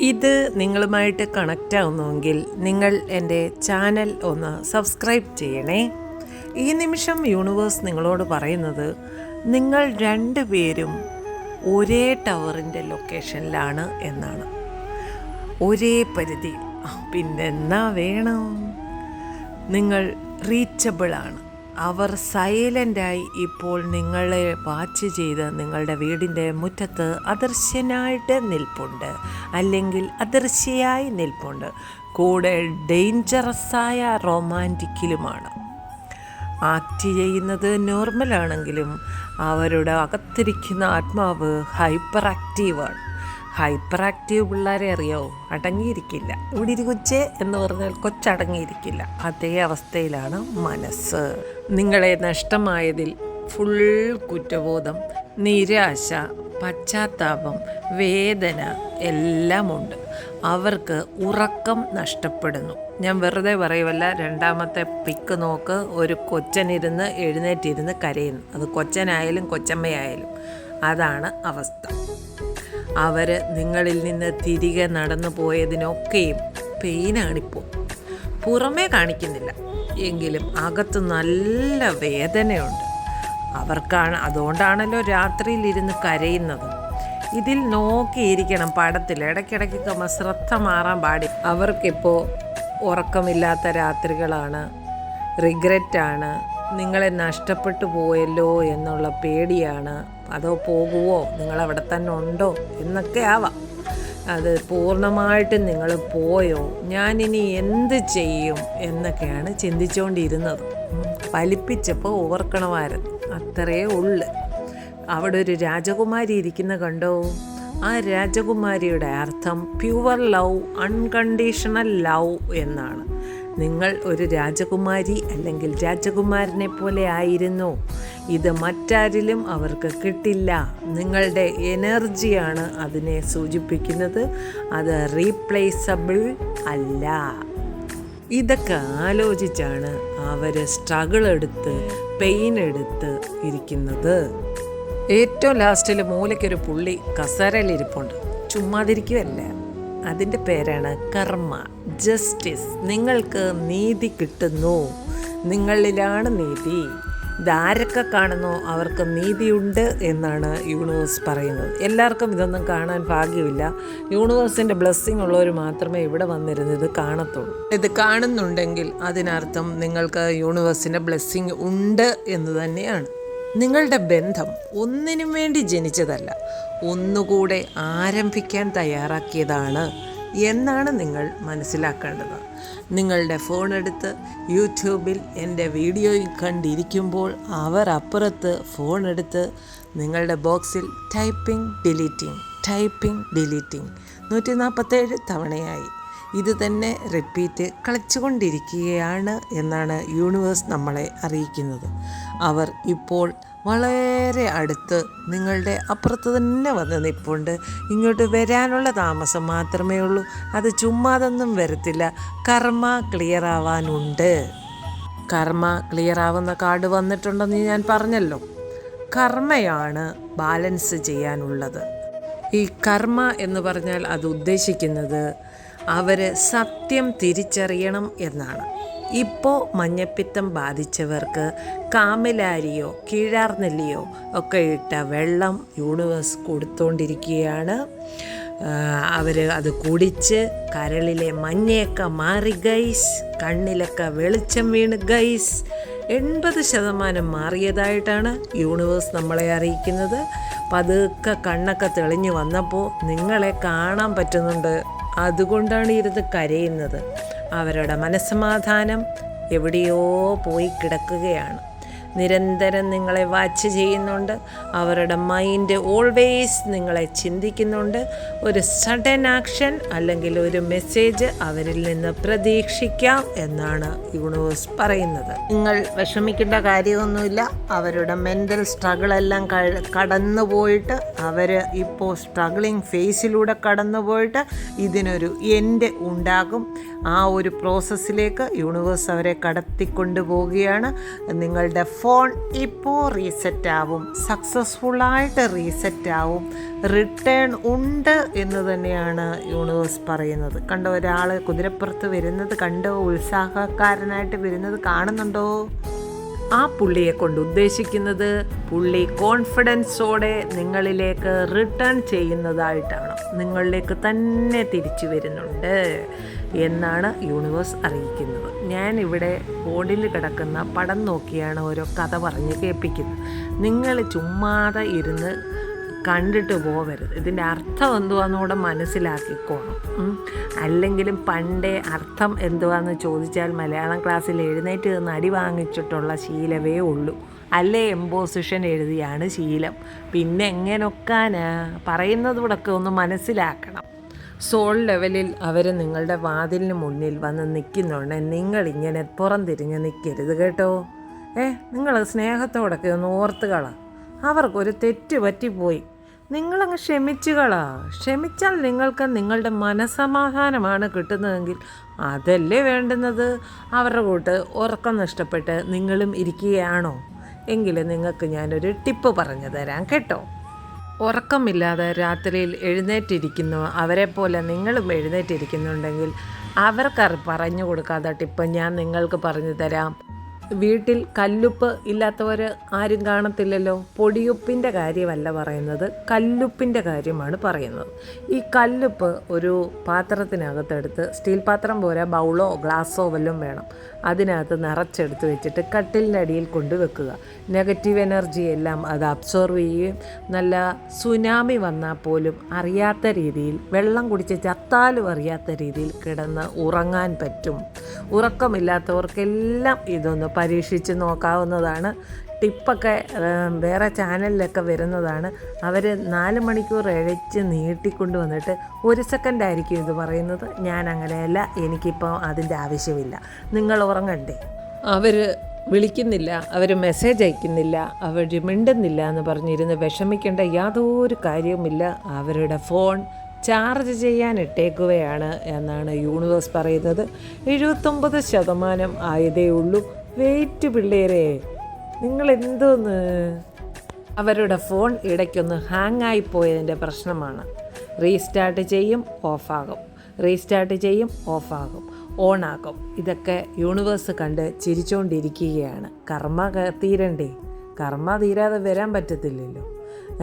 ഇത് നിങ്ങളുമായിട്ട് കണക്റ്റ് ആവുന്നുവെങ്കിൽ നിങ്ങൾ എന്റെ ചാനൽ ഒന്ന് സബ്സ്ക്രൈബ് ചെയ്യണേ. ഈ നിമിഷം യൂണിവേഴ്സ് നിങ്ങളോട് പറയുന്നത് നിങ്ങൾ രണ്ടുപേരും ഒരേ ടവറിന്റെ ലൊക്കേഷനിലാണ് എന്നാണ്. ഒരേ പരിധി. പിന്നെന്നാ വേണം? നിങ്ങൾ റീച്ചബിൾ ആണ്. അവർ സൈലന്റായി ഇപ്പോൾ നിങ്ങളെ വാച്ച് ചെയ്ത് നിങ്ങളുടെ വീടിന്റെ മുറ്റത്ത് അദൃശ്യനായിട്ട് നിൽപ്പുണ്ട്. അല്ലെങ്കിൽ അദൃശ്യയായി നിൽപ്പുണ്ട്. കൂടെ ഡേഞ്ചറസായ റൊമാന്റിക്കിലുമാണ്. ആക്ട് ചെയ്യുന്നത് നോർമലാണെങ്കിലും അവരുടെ അകത്തിരിക്കുന്ന ആത്മാവ് ഹൈപ്പർ ആക്റ്റീവാണ് ഹൈപ്പർ ആക്റ്റീവ് പിള്ളേരെ അറിയോ? അടങ്ങിയിരിക്കില്ല. ഇവിടെ ഇരി കൊച്ചേ എന്ന് പറഞ്ഞാൽ കൊച്ചടങ്ങിയിരിക്കില്ല. അതേ അവസ്ഥയിലാണ് മനസ്സ്. നിങ്ങളെ നഷ്ടമായതിൽ ഫുൾ കുറ്റബോധം നിരാശ പശ്ചാത്താപം വേദന എല്ലാമുണ്ട്. അവർക്ക് ഉറക്കം നഷ്ടപ്പെടുന്നു. ഞാൻ വെറുതെ പറയുമല്ല രണ്ടാമത്തെ പിക്ക് നോക്ക്. ഒരു കൊച്ചനിരുന്ന് എഴുന്നേറ്റിരുന്ന് കരയുന്നു. അത് കൊച്ചനായാലും കൊച്ചമ്മയായാലും. അതാണ് അവസ്ഥ. അവർ നിങ്ങളിൽ നിന്ന് തിരികെ നടന്നു പോയതിനൊക്കെയും പെയിനാണിപ്പോൾ പുറമേ കാണിക്കുന്നില്ല. എങ്കിലും അകത്ത് നല്ല വേദനയുണ്ട്. അവർക്കാണ് അതുകൊണ്ടാണല്ലോ രാത്രിയിലിരുന്ന് കരയുന്നത്. ഇതിൽ നോക്കിയിരിക്കണം പടത്തിൽ. ഇടയ്ക്കിടയ്ക്കൊക്കെ ശ്രദ്ധ മാറാൻ പാടി. അവർക്കിപ്പോൾ ഉറക്കമില്ലാത്ത രാത്രികളാണ്. റിഗ്രറ്റാണ്. നിങ്ങളെ നഷ്ടപ്പെട്ടു പോയല്ലോ എന്നുള്ള പേടിയാണ്. അതോ പോകുവോ? നിങ്ങളവിടെ തന്നെ ഉണ്ടോ? എന്നൊക്കെ ആവാം. അത് പൂർണമായിട്ടും നിങ്ങൾ പോയോ? ഞാനിനി എന്ത് ചെയ്യും എന്നൊക്കെയാണ് ചിന്തിച്ചുകൊണ്ടിരുന്നത്. ഫലിപ്പിച്ചപ്പോൾ ഓർക്കണമായിരുന്നു. അത്രയേ ഉള്ളു. അവിടെ ഒരു രാജകുമാരി ഇരിക്കുന്ന കണ്ടോ? ആ രാജകുമാരിയുടെ അർത്ഥം പ്യുവർ ലവ് അൺകണ്ടീഷണൽ ലവ് എന്നാണ്. നിങ്ങൾ ഒരു രാജകുമാരി അല്ലെങ്കിൽ രാജകുമാരനെ പോലെ ആയിരുന്നു. ഇത് മറ്റാരിലും അവർക്ക് കിട്ടില്ല. നിങ്ങളുടെ എനർജിയാണ് അതിനെ സൂചിപ്പിക്കുന്നത്. അത് റീപ്ലേസബിൾ അല്ല. ഇതൊക്കെ ആലോചിച്ചാണ് അവർ സ്ട്രഗിൾ എടുത്ത് പെയിൻ എടുത്ത് ഇരിക്കുന്നത്. ഏറ്റവും ലാസ്റ്റിൽ മൂലയ്ക്കൊരു പുള്ളി കസേരയിലിരിപ്പുണ്ട്. ചുമ്മാതിരിക്കുമല്ല അതിന്റെ പേരാണ് കർമ്മ ജസ്റ്റിസ് നിങ്ങൾക്ക് നീതി കിട്ടുന്നു. നിങ്ങളിലാണ് നീതി. ഇതാരൊക്കെ കാണുന്നോ? അവർക്ക് നീതിയുണ്ട് എന്നാണ് യൂണിവേഴ്സ് പറയുന്നത്. എല്ലാവർക്കും ഇതൊന്നും കാണാൻ ഭാഗ്യമില്ല. യൂണിവേഴ്സിന്റെ ബ്ലെസ്സിങ് ഉള്ളവർ മാത്രമേ ഇവിടെ വന്നിരുന്ന് ഇത് കാണത്തുള്ളൂ. ഇത് കാണുന്നുണ്ടെങ്കിൽ അതിനർത്ഥം നിങ്ങൾക്ക് യൂണിവേഴ്സിന്റെ ബ്ലെസ്സിങ് ഉണ്ട് എന്ന് തന്നെയാണ്. നിങ്ങളുടെ ബന്ധം ഒന്നിനും വേണ്ടി ജനിച്ചതല്ല. ഒന്നുകൂടെ ആരംഭിക്കാൻ തയ്യാറാക്കിയതാണ് എന്നാണ് നിങ്ങൾ മനസ്സിലാക്കേണ്ടത്. നിങ്ങളുടെ ഫോൺ എടുത്ത് യൂട്യൂബിൽ എന്റെ വീഡിയോ കണ്ടിരിക്കുമ്പോൾ അവർ അപ്പുറത്ത് ഫോൺ എടുത്ത് നിങ്ങളുടെ ബോക്സിൽ ടൈപ്പിംഗ് ഡിലീറ്റിംഗ് ടൈപ്പിംഗ് ഡിലീറ്റിംഗ് നൂറ്റി നാൽപ്പത്തേഴ് തവണയായി. ഇത് തന്നെ റിപ്പീറ്റ് കളിച്ചുകൊണ്ടിരിക്കുകയാണ് എന്നാണ് യൂണിവേഴ്സ് നമ്മളെ അറിയിക്കുന്നത്. അവർ ഇപ്പോൾ വളരെ അടുത്ത് നിങ്ങളുടെ അപ്പുറത്ത് തന്നെ വന്ന് നിൽപ്പുണ്ട് ഇങ്ങോട്ട് വരാനുള്ള താമസം മാത്രമേ ഉള്ളൂ. അത് ചുമ്മാതൊന്നും വരത്തില്ല. കർമ്മ ക്ലിയർ ആവാനുണ്ട്. കർമ്മ ക്ലിയർ ആവുന്ന കാർഡ് വന്നിട്ടുണ്ടെന്ന് ഞാൻ പറഞ്ഞല്ലോ. കർമ്മയാണ് ബാലൻസ് ചെയ്യാനുള്ളത്. ഈ കർമ്മ എന്ന് പറഞ്ഞാൽ അത് ഉദ്ദേശിക്കുന്നത് അവർ സത്യം തിരിച്ചറിയണം എന്നാണ്. ഇപ്പോൾ മഞ്ഞപ്പിത്തം ബാധിച്ചവർക്ക് കാമിലാരിയോ കീഴാർനെല്ലിയോ ഒക്കെ ഇട്ട വെള്ളം യൂണിവേഴ്സ് കൊടുത്തുകൊണ്ടിരിക്കുകയാണ് അവർ അത് കുടിച്ച് കരളിലെ മഞ്ഞയൊക്കെ മാറി ഗൈസ് കണ്ണിലൊക്കെ വെളിച്ചം വീണ് ഗൈസ് എൺപത് ശതമാനം മാറിയതായിട്ടാണ് യൂണിവേഴ്സ് നമ്മളെ അറിയിക്കുന്നത്. പതുക്കെ കണ്ണൊക്കെ തെളിഞ്ഞു വന്നപ്പോൾ നിങ്ങളെ കാണാൻ പറ്റുന്നുണ്ട് അതുകൊണ്ടാണ് ഇരുന്ന് കരയുന്നത്. അവരുടെ മനസ്സമാധാനം എവിടെയോ പോയി കിടക്കുകയാണ്. നിരന്തരം നിങ്ങളെ വാച്ച് ചെയ്യുന്നുണ്ട്. അവരുടെ മൈൻഡ് ഓൾവേസ് നിങ്ങളെ ചിന്തിക്കുന്നുണ്ട്. ഒരു സഡൻ ആക്ഷൻ അല്ലെങ്കിൽ ഒരു മെസ്സേജ് അവരിൽ നിന്ന് പ്രതീക്ഷിക്കാം എന്നാണ് യൂണിവേഴ്സ് പറയുന്നത്. നിങ്ങൾ വിഷമിക്കേണ്ട കാര്യമൊന്നുമില്ല. അവരുടെ മെന്റൽ സ്ട്രഗിളെല്ലാം കടന്നു പോയിട്ട് അവർ ഇപ്പോൾ സ്ട്രഗിളിങ് ഫേസിലൂടെ കടന്നു പോയിട്ട് ഇതിനൊരു എൻഡ് ഉണ്ടാകും. ആ ഒരു പ്രോസസ്സിലേക്ക് യൂണിവേഴ്സ് അവരെ കടത്തിക്കൊണ്ടു പോവുകയാണ് നിങ്ങളുടെ ഫോൺ ഇപ്പോൾ റീസെറ്റ് ആവും സക്സസ്ഫുള്ളായിട്ട് റീസെറ്റ് ആവും റിട്ടേൺ ഉണ്ട് എന്ന് തന്നെയാണ് യൂണിവേഴ്സ് പറയുന്നത്. കണ്ടോ ഒരാൾ കുതിരപ്പുറത്ത് വരുന്നത് കണ്ടോ? ഉത്സാഹക്കാരനായിട്ട് വരുന്നത് കാണുന്നുണ്ടോ? ആ പുള്ളിയെ കൊണ്ട് ഉദ്ദേശിക്കുന്നത് പുള്ളി കോൺഫിഡൻസോടെ നിങ്ങളിലേക്ക് റിട്ടേൺ ചെയ്യുന്നതായിട്ടാണ്. നിങ്ങളിലേക്ക് തന്നെ തിരിച്ചു വരുന്നുണ്ട് എന്നാണ് യൂണിവേഴ്സ് അറിയിക്കുന്നത്. ഞാൻ ഇവിടെ ബോർഡിൽ കിടക്കുന്ന പടം നോക്കിയാണ് ഓരോ കഥ പറഞ്ഞ് കേൾപ്പിക്കുന്നത്. നിങ്ങൾ ചുമ്മാതെ ഇരുന്ന് കണ്ടിട്ട് പോവരുത്. ഇതിന്റെ അർത്ഥം എന്തുവാന്നുകൂടെ മനസ്സിലാക്കിക്കോണം അല്ലെങ്കിലും പണ്ടേ അർത്ഥം എന്തുവാന്ന് ചോദിച്ചാൽ മലയാളം ക്ലാസ്സിൽ എഴുന്നേറ്റ് നിന്ന് അടി വാങ്ങിച്ചിട്ടുള്ള ശീലമേ ഉള്ളൂ. അല്ലേ എംപോസിഷൻ എഴുതിയാണ് ശീലം. പിന്നെ എങ്ങനൊക്കാന്? പറയുന്നത് കൂടൊക്കെ ഒന്ന് മനസ്സിലാക്കണം. സോൾ ലെവലിൽ അവർ നിങ്ങളുടെ വാതിലിന് മുന്നിൽ വന്ന് നിൽക്കുന്നുണ്ട്. നിങ്ങളിങ്ങനെ പുറംതിരിഞ്ഞ് നിൽക്കരുത് കേട്ടോ. ഏ നിങ്ങൾ സ്നേഹത്തോടൊക്കെ ഒന്ന് ഓർത്തുകള അവർക്കൊരു തെറ്റ് പറ്റിപ്പോയി. നിങ്ങളങ്ങ് ക്ഷമിച്ചുകളാ. ക്ഷമിച്ചാൽ നിങ്ങൾക്ക് നിങ്ങളുടെ മനസമാധാനമാണ് കിട്ടുന്നതെങ്കിൽ അതല്ലേ വേണ്ടുന്നത്? അവരുടെ കൂട്ട് ഉറക്കം നഷ്ടപ്പെട്ട് നിങ്ങളും ഇരിക്കുകയാണോ? എങ്കിൽ നിങ്ങൾക്ക് ഞാനൊരു ടിപ്പ് പറഞ്ഞു തരാം കേട്ടോ. ഉറക്കമില്ലാതെ രാത്രിയിൽ എഴുന്നേറ്റിരിക്കുന്നു. അവരെ പോലെ നിങ്ങളും എഴുന്നേറ്റിരിക്കുന്നുണ്ടെങ്കിൽ അവർക്കറി പറഞ്ഞു കൊടുക്കാത്ത ടിപ്പ് ഞാൻ നിങ്ങൾക്ക് പറഞ്ഞു തരാം. വീട്ടിൽ കല്ലുപ്പ് ഇല്ലാത്തവർ ആരും കാണത്തില്ലല്ലോ? പൊടിയുപ്പിന്റെ കാര്യമല്ല പറയുന്നത്. കല്ലുപ്പിന്റെ കാര്യമാണ് പറയുന്നത്. ഈ കല്ലുപ്പ് ഒരു പാത്രത്തിനകത്തെടുത്ത് സ്റ്റീൽ പാത്രം പോലെ ബൗളോ ഗ്ലാസ്സോ വല്ലതും വേണം. അതിനകത്ത് നിറച്ചെടുത്ത് വെച്ചിട്ട് കട്ടിലിന്റെ അടിയിൽ കൊണ്ടുവെക്കുക നെഗറ്റീവ് എനർജി എല്ലാം അത് അബ്സോർവ് ചെയ്യുകയും നല്ല സുനാമി വന്നാൽ പോലും അറിയാത്ത രീതിയിൽ വെള്ളം കുടിച്ച് ചത്താലും അറിയാത്ത രീതിയിൽ കിടന്ന് ഉറങ്ങാൻ പറ്റും. ഉറക്കമില്ലാത്തവർക്കെല്ലാം ഇതൊന്ന് പരീക്ഷിച്ച് നോക്കാവുന്നതാണ്. ടിപ്പൊക്കെ വേറെ ചാനലിലൊക്കെ വരുന്നതാണ്. അവർ നാല് മണിക്കൂർ ഇഴച്ച് നീട്ടിക്കൊണ്ട് വന്നിട്ട് ഒരു സെക്കൻഡ് ആയിരിക്കും ഇത് പറയുന്നത്. ഞാൻ അങ്ങനെയല്ല എനിക്കിപ്പോൾ അതിന്റെ ആവശ്യമില്ല. നിങ്ങൾ ഉറങ്ങണ്ടേ? അവർ വിളിക്കുന്നില്ല അവർ മെസ്സേജ് അയക്കുന്നില്ല അവർ മിണ്ടുന്നില്ല എന്ന് പറഞ്ഞിരുന്ന് വിഷമിക്കേണ്ട യാതൊരു കാര്യവുമില്ല. അവരുടെ ഫോൺ ചാർജ് ചെയ്യാൻ ഇട്ടേക്കുകയാണ് എന്നാണ് യൂണിവേഴ്സ് പറയുന്നത്. എഴുപത്തൊമ്പത് ശതമാനം ആയതേ ഉള്ളൂ വെയിറ്റ് പിള്ളേരെ. നിങ്ങൾ എന്തോന്ന്? അവരുടെ ഫോൺ ഇടയ്ക്കൊന്ന് ഹാങ് ആയിപ്പോയതിന്റെ പ്രശ്നമാണ്. റീസ്റ്റാർട്ട് ചെയ്യും ഓഫാകും റീസ്റ്റാർട്ട് ചെയ്യും ഓഫാകും ഓണാകും ഇതൊക്കെ യൂണിവേഴ്സ് കണ്ട് ചിരിച്ചുകൊണ്ടിരിക്കുകയാണ് കർമ്മ തീരണ്ടേ? കർമ്മ തീരാതെ വരാൻ പറ്റത്തില്ലല്ലോ.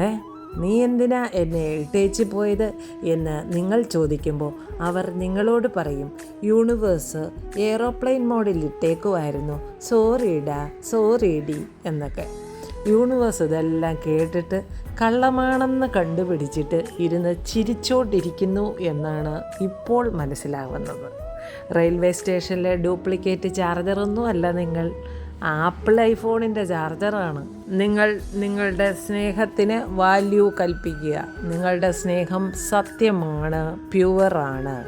ഏ? നീ എന്തിനാ എന്നെ ഇട്ടേച്ച് പോയത് എന്ന് നിങ്ങൾ ചോദിക്കുമ്പോൾ അവർ നിങ്ങളോട് പറയും യൂണിവേഴ്സ് ഏറോപ്ലെയിൻ മോഡിൽ ഇട്ടേക്കുമായിരുന്നു സോറിയിടാ സോറിഡി എന്നൊക്കെ. യൂണിവേഴ്സ് ഇതെല്ലാം കേട്ടിട്ട് കള്ളമാണെന്ന് കണ്ടുപിടിച്ചിട്ട് ഇരുന്ന് ചിരിച്ചോണ്ടിരിക്കുന്നു എന്നാണ് ഇപ്പോൾ മനസ്സിലാവുന്നത്. റെയിൽവേ സ്റ്റേഷനിലെ ഡ്യൂപ്ലിക്കേറ്റ് ചാർജറൊന്നും അല്ല നിങ്ങൾ. ആപ്പിൾ ഐഫോണിന്റെ ചാർജറാണ്. നിങ്ങൾ നിങ്ങളുടെ സ്നേഹത്തിന് വാല്യൂ കൽപ്പിക്കുക. നിങ്ങളുടെ സ്നേഹം സത്യമാണ് പ്യുവറാണ്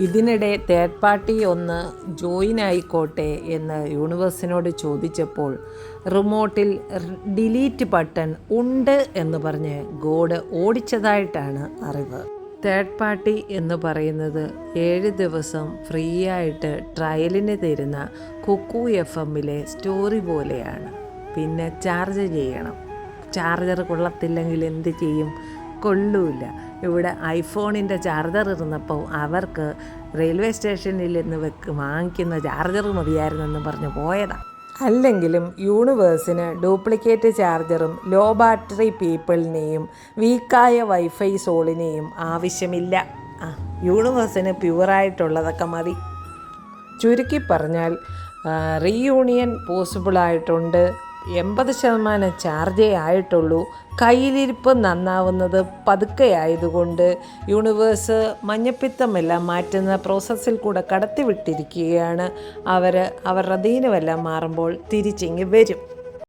ഇതിനിടെ തേർഡ് പാർട്ടി ഒന്ന് ജോയിൻ ആയിക്കോട്ടെ എന്ന് യൂണിവേഴ്സിനോട് ചോദിച്ചപ്പോൾ റിമോട്ടിൽ ഡിലീറ്റ് ബട്ടൺ ഉണ്ട് എന്ന് പറഞ്ഞ് ഗോഡ് ഓടിച്ചതായിട്ടാണ് അറിവ്. തേർഡ് പാർട്ടി എന്ന് പറയുന്നത് ഏഴ് ദിവസം ഫ്രീ ആയിട്ട് ട്രയലിന് തരുന്ന കുക്കു എഫ് എമ്മിലെ സ്റ്റോറി പോലെയാണ്. പിന്നെ ചാർജ് ചെയ്യണം. ചാർജർ കൊള്ളത്തില്ലെങ്കിൽ എന്ത് ചെയ്യും? കൊള്ളൂല. ഇവിടെ ഐഫോണിന്റെ ചാർജർ ഇരുന്നപ്പോൾ അവർക്ക് റെയിൽവേ സ്റ്റേഷനിൽ നിന്ന് വെക്ക് വാങ്ങിക്കുന്ന ചാർജർ മതിയായിരുന്നെന്ന് പറഞ്ഞ് പോയതാ. അല്ലെങ്കിലും യൂണിവേഴ്സിന് ഡ്യൂപ്ലിക്കേറ്റ് ചാർജറും ലോ ബാറ്ററി പീപ്പിളിനെയും വീക്കായ വൈഫൈ സോളിനെയും ആവശ്യമില്ല. ആ യൂണിവേഴ്സിന് പ്യുവറായിട്ടുള്ളതൊക്കെ മതി. ചുരുക്കി പറഞ്ഞാൽ റീയൂണിയൻ പോസിബിളായിട്ടുണ്ട്. എൺപത് ശതമാനം ചാർജേ ആയിട്ടുള്ളൂ. കയ്യിലിരിപ്പ് നന്നാവുന്നത് പതുക്കെ ആയതുകൊണ്ട് യൂണിവേഴ്സ് മഞ്ഞപ്പിത്തമെല്ലാം മാറ്റുന്ന പ്രോസസ്സിൽ കൂടെ കടത്തിവിട്ടിരിക്കുകയാണ്. അവർ അവരുടെ ദീനമെല്ലാം മാറുമ്പോൾ തിരിച്ചിങ്ങി വരും.